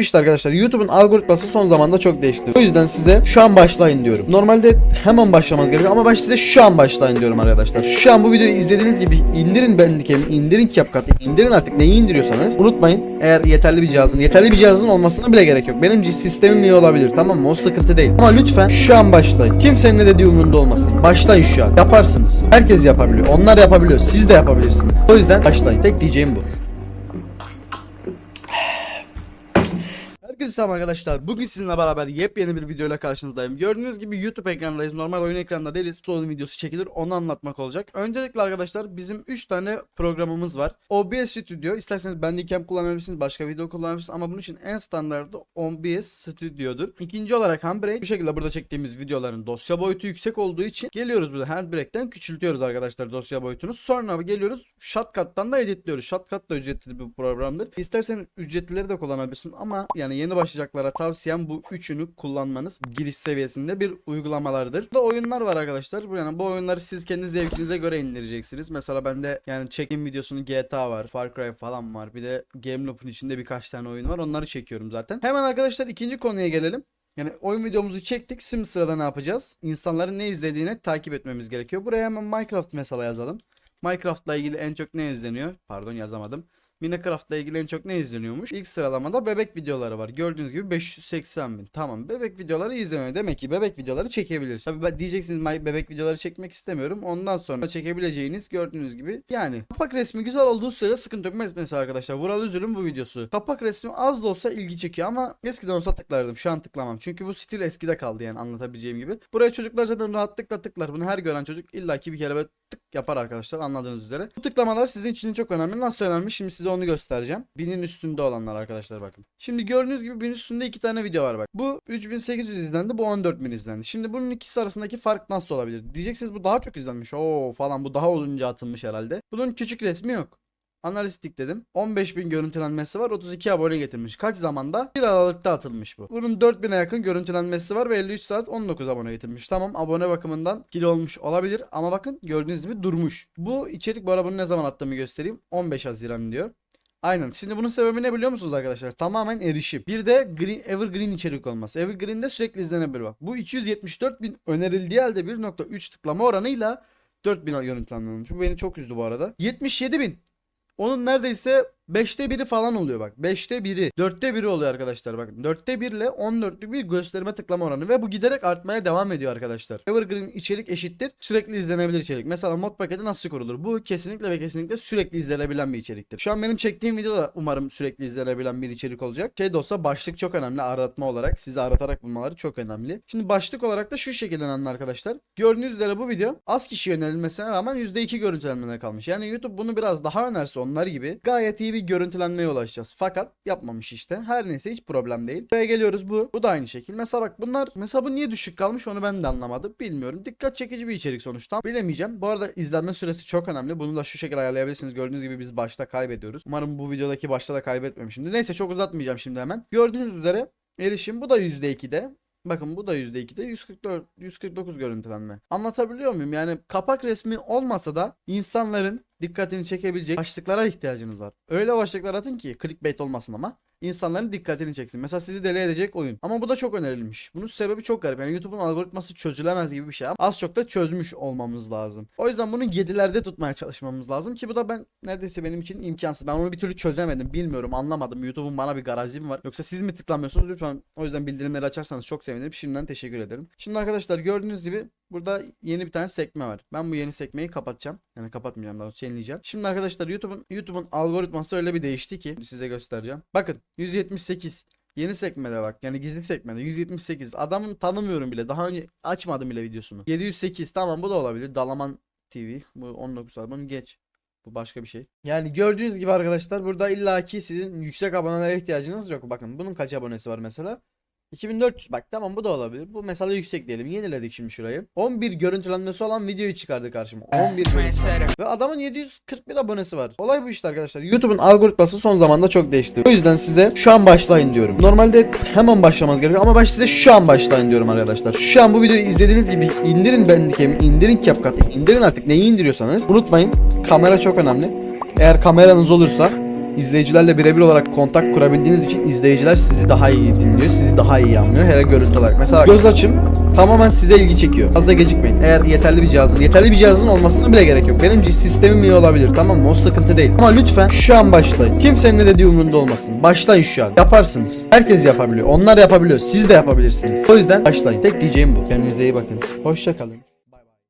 İşte arkadaşlar YouTube'un algoritması son zamanda çok değişti. O yüzden size şu an başlayın diyorum. Normalde hemen başlamanız gerekiyor ama ben size şu an başlayın diyorum arkadaşlar. Şu an bu videoyu izlediğiniz gibi indirin Bandicam'i, indirin CapCut'ı, indirin artık neyi indiriyorsanız. Unutmayın eğer yeterli bir cihazın, yeterli bir cihazın olmasına bile gerek yok. Benim sistemim iyi olabilir tamam mı? O sıkıntı değil. Ama lütfen şu an başlayın. Kimsenin ne dediği umurunda olmasın. Başlayın şu an. Yaparsınız. Herkes yapabiliyor. Onlar yapabiliyor. Siz de yapabilirsiniz. O yüzden başlayın. Tek diyeceğim bu. Herkese selam arkadaşlar. Bugün sizinle beraber yepyeni bir videoyla karşınızdayım. Gördüğünüz gibi YouTube ekranındayız. Normal oyun ekranında değiliz. Son videosu çekilir. Onu anlatmak olacak. Öncelikle arkadaşlar bizim 3 tane programımız var. OBS Studio. İsterseniz Bandicam kullanabilirsiniz. Başka video kullanabilirsiniz. Ama bunun için en standartı OBS Studio'dur. İkinci olarak Handbrake. Bu şekilde burada çektiğimiz videoların dosya boyutu yüksek olduğu için geliyoruz burada Handbrake'ten küçültüyoruz arkadaşlar dosya boyutunu. Sonra geliyoruz Shotcut'tan da editliyoruz. Shotcut da ücretli bir programdır. İstersen ücretlileri de kullanabilirsin ama yani yeni başlayacaklara tavsiyem bu üçünü kullanmanız giriş seviyesinde bir uygulamalardır. Burada oyunlar var arkadaşlar. Bu yani bu oyunları siz kendi zevkinize göre indireceksiniz. Mesela bende yani çekim videosunun GTA var, Far Cry falan var. Bir de Game Loop'un içinde birkaç tane oyun var. Onları çekiyorum zaten. Hemen arkadaşlar ikinci konuya gelelim. Yani oyun videomuzu çektik. Şimdi sırada ne yapacağız? İnsanların ne izlediğini takip etmemiz gerekiyor. Buraya hemen Minecraft mesela yazalım. Minecraft'la ilgili en çok ne izleniyor? Pardon yazamadım. Minecraft'la ilgili en çok ne izleniyormuş? İlk sıralamada bebek videoları var. Gördüğünüz gibi 580 bin. Tamam bebek videoları izleniyor. Demek ki bebek videoları çekebiliriz. Tabii ben- diyeceksiniz "Ben bebek videoları çekmek istemiyorum. Ondan sonra çekebileceğiniz gördüğünüz gibi yani. Kapak resmi güzel olduğu sürece sıkıntı yok. Mes- Mesela arkadaşlar Vural Üzül'ün bu videosu. Kapak resmi az da olsa ilgi çekiyor ama eskiden olsa tıklardım. Şu an tıklamam. Çünkü bu stil eskide kaldı yani anlatabileceğim gibi. Buraya çocuklar zaten rahatlıkla tıklar. Bunu her gören çocuk illaki bir kere böyle tık yapar arkadaşlar anladığınız üzere. Bu tıklamalar sizin için çok önemli. Nasıl önemli? Şimdi size onu göstereceğim. Binin üstünde olanlar arkadaşlar bakın. Şimdi gördüğünüz gibi binin üstünde iki tane video var bak. Bu 3800 izlendi, bu 14000 izlendi. Şimdi bunun ikisi arasındaki fark nasıl olabilir? Diyeceksiniz bu daha çok izlenmiş. Oo falan bu daha olunca atılmış herhalde. Bunun küçük resmi yok. Analistik dedim. 15.000 görüntülenmesi var. 32 abone getirmiş. Kaç zamanda? 1 Aralık'ta atılmış bu. Bunun 4000'e yakın görüntülenmesi var ve 53 saat 19 abone getirmiş. Tamam abone bakımından kilo olmuş olabilir ama bakın gördüğünüz gibi durmuş. Bu içerik bu arada bunu ne zaman attığımı göstereyim. 15 Haziran diyor. Aynen. Şimdi bunun sebebi ne biliyor musunuz arkadaşlar? Tamamen erişim. Bir de green, evergreen içerik olması. Evergreen'de sürekli izlenebilir bak. Bu 274 bin önerildiği halde 1.3 tıklama oranıyla 4000 görüntülenmiş. Bu beni çok üzdü bu arada. 77 bin. Onun neredeyse 5'te biri falan oluyor bak. 5'te 1'i. 4'te 1'i oluyor arkadaşlar bakın. 4'te 1 ile 14'lük bir gösterme tıklama oranı. Ve bu giderek artmaya devam ediyor arkadaşlar. Evergreen içerik eşittir. Sürekli izlenebilir içerik. Mesela mod paketi nasıl kurulur? Bu kesinlikle ve kesinlikle sürekli izlenebilen bir içeriktir. Şu an benim çektiğim video da umarım sürekli izlenebilen bir içerik olacak. Şey olsa başlık çok önemli. Aratma olarak. Sizi aratarak bulmaları çok önemli. Şimdi başlık olarak da şu şekilde önemli arkadaşlar. Gördüğünüz üzere bu video az kişi yönelilmesine rağmen %2 görüntülenmene kalmış. Yani YouTube bunu biraz daha önerse onlar gibi gayet iyi bir görüntülenmeye ulaşacağız. Fakat yapmamış işte. Her neyse hiç problem değil. Buraya geliyoruz bu. Bu da aynı şekil. Mesela bak bunlar mesela bu niye düşük kalmış onu ben de anlamadım. Bilmiyorum. Dikkat çekici bir içerik sonuçta. Bilemeyeceğim. Bu arada izlenme süresi çok önemli. Bunu da şu şekilde ayarlayabilirsiniz. Gördüğünüz gibi biz başta kaybediyoruz. Umarım bu videodaki başta da kaybetmemişimdir. Neyse çok uzatmayacağım şimdi hemen. Gördüğünüz üzere erişim bu da %2'de. Bakın bu da %2'de 144 149 görüntülenme. Anlatabiliyor muyum? Yani kapak resmi olmasa da insanların dikkatini çekebilecek başlıklara ihtiyacınız var. Öyle başlıklar atın ki clickbait olmasın ama insanların dikkatini çeksin. Mesela sizi deli edecek oyun. Ama bu da çok önerilmiş. Bunun sebebi çok garip. Yani YouTube'un algoritması çözülemez gibi bir şey az çok da çözmüş olmamız lazım. O yüzden bunu 7'lerde tutmaya çalışmamız lazım ki bu da ben neredeyse benim için imkansız. Ben onu bir türlü çözemedim. Bilmiyorum, anlamadım. YouTube'un bana bir garajı mı var? Yoksa siz mi tıklamıyorsunuz? Lütfen o yüzden bildirimleri açarsanız çok sevinirim. Şimdiden teşekkür ederim. Şimdi arkadaşlar gördüğünüz gibi Burada yeni bir tane sekme var. Ben bu yeni sekmeyi kapatacağım. Yani kapatmayacağım daha doğrusu yenileyeceğim. Şimdi arkadaşlar YouTube'un YouTube'un algoritması öyle bir değişti ki size göstereceğim. Bakın 178 Yeni sekmede bak. Yani gizli sekmede 178. Adamın tanımıyorum bile. Daha önce açmadım bile videosunu. 708 tamam bu da olabilir. Dalaman TV. Bu 19 saat. Bunu geç. Bu başka bir şey. Yani gördüğünüz gibi arkadaşlar burada illaki sizin yüksek abonelere ihtiyacınız yok. Bakın bunun kaç abonesi var mesela? 2400 bak tamam bu da olabilir. Bu mesela yüksek diyelim. Yeniledik şimdi şurayı. 11 görüntülenmesi olan videoyu çıkardı karşıma. 11 görüntülenme. Ve adamın 741 abonesi var. Olay bu işte arkadaşlar. YouTube'un algoritması son zamanda çok değişti. O yüzden size şu an başlayın diyorum. Normalde hemen başlamanız gerekiyor ama ben size şu an başlayın diyorum arkadaşlar. Şu an bu videoyu izlediğiniz gibi indirin Bandicam'i, indirin CapCut'ı, indirin artık neyi indiriyorsanız. Unutmayın kamera çok önemli. Eğer kameranız olursa izleyicilerle birebir olarak kontak kurabildiğiniz için izleyiciler sizi daha iyi dinliyor, sizi daha iyi anlıyor hele görüntü olarak. Mesela göz açım tamamen size ilgi çekiyor. Fazla gecikmeyin. Eğer yeterli bir cihazın, yeterli bir cihazın olmasına bile gerek yok. Benim sistemim iyi olabilir tamam mı? O sıkıntı değil. Ama lütfen şu an başlayın. Kimsenin ne dediği umurunda olmasın. Başlayın şu an. Yaparsınız. Herkes yapabiliyor. Onlar yapabiliyor. Siz de yapabilirsiniz. O yüzden başlayın. Tek diyeceğim bu. Kendinize iyi bakın. Hoşça kalın.